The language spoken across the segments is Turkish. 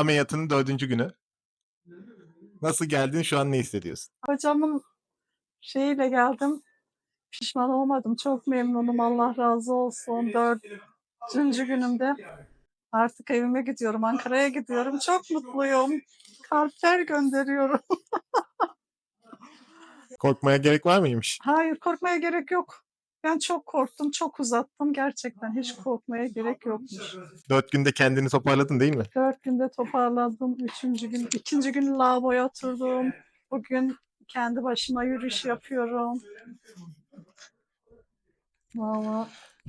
Ameliyatının dördüncü günü. Nasıl geldin? Şu an ne hissediyorsun? Hocamın şeyiyle geldim. Pişman olmadım. Çok memnunum. Allah razı olsun. Dördüncü günümde artık evime gidiyorum. Ankara'ya gidiyorum. Çok mutluyum. Kalpler gönderiyorum. Korkmaya gerek var mıymış? Hayır korkmaya gerek yok. Ben çok korktum. Çok uzattım. Gerçekten hiç korkmaya gerek yokmuş. Dört günde kendini toparladın değil mi? Dört günde toparladım. Üçüncü gün, ikinci gün lavaboya oturdum. Bugün kendi başıma yürüyüş yapıyorum. Valla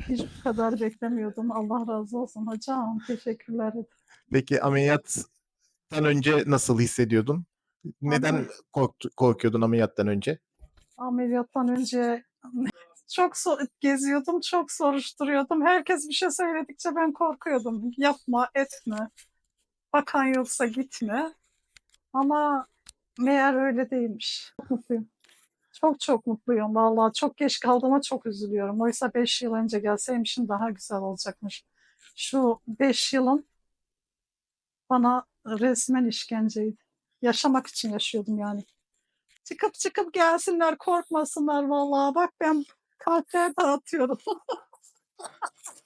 hiç bu kadar beklemiyordum. Allah razı olsun hocam. Teşekkürler. ederim. Peki ameliyattan önce nasıl hissediyordun? Neden korktu, korkuyordun ameliyattan önce? Ameliyattan önce çok so- geziyordum, çok soruşturuyordum. Herkes bir şey söyledikçe ben korkuyordum. Yapma, etme. Bakan yoksa gitme. Ama meğer öyle değilmiş. Çok mutluyum. Çok çok mutluyum vallahi. Çok geç kaldığıma çok üzülüyorum. Oysa 5 yıl önce gelseymişim daha güzel olacakmış. Şu 5 yılın bana resmen işkenceydi. Yaşamak için yaşıyordum yani. Çıkıp çıkıp gelsinler, korkmasınlar vallahi. Bak ben kalpler dağıtıyorum.